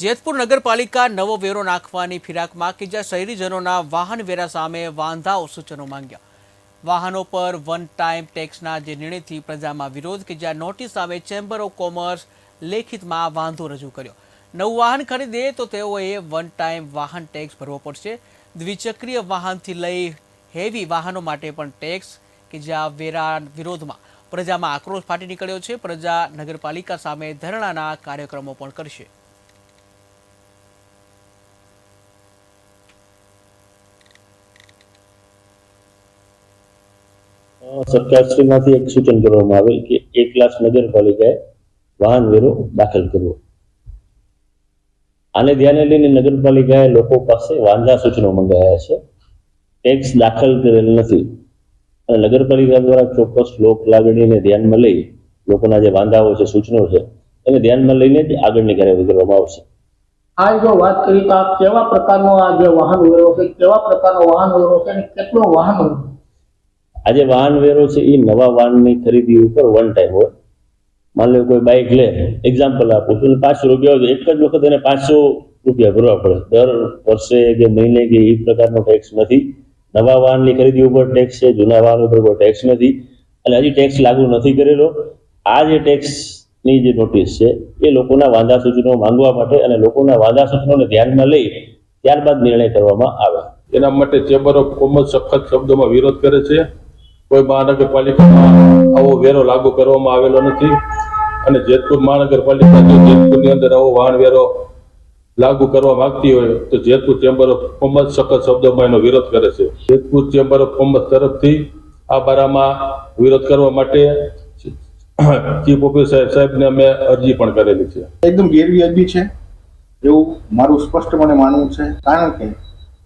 જેતપુર નગરપાલિકા નવો વેરો નાખવાની ફિરાકમાં કે જ્યાં શહેરીજનોના વાહન વેરા સામે વાંધાઓ સૂચનો માંગ્યા. વાહનો પર વન ટાઈમ ટેક્સના જે નિર્ણયથી પ્રજામાં વિરોધ કે જ્યાં નોટિસ સામે ચેમ્બર ઓફ કોમર્સ લેખિતમાં વાંધો રજૂ કર્યો. નવું વાહન ખરીદે તો તેઓએ વન ટાઈમ વાહન ટેક્સ ભરવો પડશે. દ્વિચક્રીય વાહનથી લઈ હેવી વાહનો માટે પણ ટેક્સ કે જ્યાં વેરા વિરોધમાં પ્રજામાં આક્રોશ ફાટી નીકળ્યો છે. પ્રજા નગરપાલિકા સામે ધરણાના કાર્યક્રમો પણ કરશે. સરકારશ્રીમાંથી એક સૂચન કરવામાં આવેલ કે એક લાખ નગરપાલિકાએ વાહન વેરો દાખલ કરવો આને ધ્યાને લઈને નગરપાલિકાએ લોકો પાસે વાંધા સૂચનો મંગાવ્યા છે. ટેક્સ દાખલ કરેલ નથી. અને નગરપાલિકા દ્વારા ચોક્કસ લોક લાગણીને ધ્યાનમાં લઈ લોકોના જે વાંધાઓ છે, સૂચનો છે, એને ધ્યાનમાં લઈને જ આગળની કાર્યવાહી કરવામાં આવશે. આ જો વાત કરી તો આ કેવા પ્રકારનો આ જે વાહન વેરો છે, કેવા પ્રકારનો વાહન વેરો છે અને કેટલો વાહન આજે વાહન વેરો છે એ નવા વાહનની ખરીદી ઉપર વન ટાઈમ હોય. માની લો કોઈ બાઇક લે એક્ઝામ્પલ આપું છું પાંચસો રૂપિયા હોય એક જ વખત એને પાંચસો રૂપિયા ભરવા પડે. દર વર્ષે કે મહિને કે એ પ્રકારનો ટેક્સ નથી. નવા વાહનની ખરીદી ઉપર ટેક્સ છે, જૂના વાહન ઉપર કોઈ ટેક્સ નથી. અને હજી ટેક્સ લાગુ નથી કરેલો. આ જે ટેક્સની જે નોટિસ છે, એ લોકોના વાંધા સૂચનો માંગવા માટે અને લોકોના વાંધા સૂચનોને ધ્યાનમાં લઈ ત્યારબાદ નિર્ણય કરવામાં આવે. એના માટે ચેમ્બર ઓફ કોમર્સ સખત શબ્દોમાં વિરોધ કરે છે. કોઈ મહાનગરપાલિકામાં આવો વેરો લાગુ કરવામાં આવેલો નથી. અને જેતપુર મહાનગરપાલિકા જો જેતપુરની અંદર આવો વાહન વેરો લાગુ કરવા માંગતી હોય, તો જેતપુર ચેમ્બર ઓફ કોમર્સ સખત શબ્દોમાં એનો વિરોધ કરે છે. જેતપુર ચેમ્બર ઓફ કોમર્સ તરફથી આ બારામાં વિરોધ કરવા માટે ચીફ ઓફિસર સાહેબને અમે અરજી પણ કરેલી છે. એકદમ ગેરવ્યાજબી છે. એવું મારું સ્પષ્ટપણે માનવું છે. કારણ કે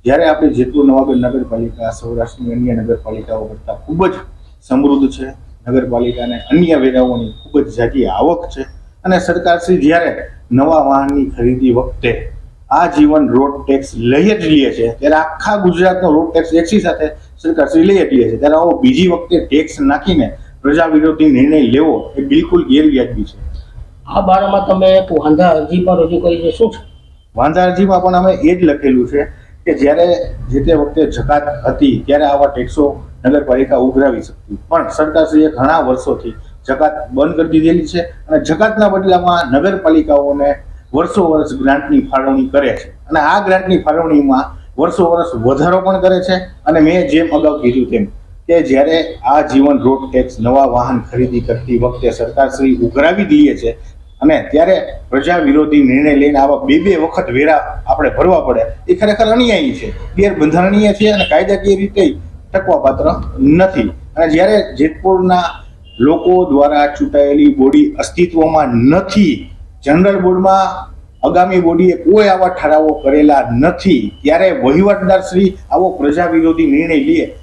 જ્યારે આપણે જેટલું નવાગઢ નગરપાલિકા સૌરાષ્ટ્રની અન્ય નગરપાલિકાઓ કરતાં ખૂબ જ સમૃદ્ધ છે. નગરપાલિકાને અન્ય વેરાઓની ખૂબ જ ઝાઝી આવક છે અને સરકારશ્રી જ્યારે નવા વાહનની ખરીદી વખતે આ જીવન રોડ ટેક્સ લઈ જ લે છે ત્યારે આખા ગુજરાતનો રોડ ટેક્સ એક્સી સાથે સરકારશ્રી લઈ જ લે છે. ત્યારે આવો બીજી વખતે ટેક્સ નાખીને પ્રજા વિરોધી નિર્ણય લેવો એ બિલકુલ ગેરવ્યાજબી છે. આ બારામાં તમે વાંધા અરજી પણ રજૂ કરી છે શું છે? વાંધા અરજીમાં પણ અમે એ જ લખેલું છે કે જ્યારે જે તે વખતે જકાત હતી, ત્યારે આવા ટેક્સો નગરપાલિકા ઉઘરાવી શકતી. પણ સરકારશ્રીએ ઘણા વર્ષોથી જકાત બંધ કરી દીધેલી છે અને જકાતના બદલામાં નગરપાલિકાઓને વર્ષો વર્ષ ગ્રાન્ટની ફાળવણી કરે છે. અને આ ગ્રાન્ટની ફાળવણીમાં વર્ષો વર્ષ વધારો પણ કરે છે. અને મેં જેમ અગાઉ કીધું તેમ કે જ્યારે આ જીવન રોડ ટેક્સ નવા વાહન ખરીદી કરતી વખતે સરકારશ્રી ઉઘરાવી દઈએ છે અને ત્યારે પ્રજા વિરોધી નિર્ણય લઈને આવા બે બે વખત વેરા આપણે ભરવા પડે. એ ખરેખર અન્યાયી છે. ગેરબંધારણીય છે અને કાયદાકીય રીતે ટકવાપાત્ર નથી. અને જ્યારે જેતપુરના લોકો દ્વારા ચૂંટાયેલી બોડી અસ્તિત્વમાં નથી, જનરલ બોર્ડમાં આગામી બોડીએ કોઈ આવા ઠરાવો કરેલા નથી, ત્યારે વહીવટદાર શ્રી આવો પ્રજા વિરોધી નિર્ણય લે.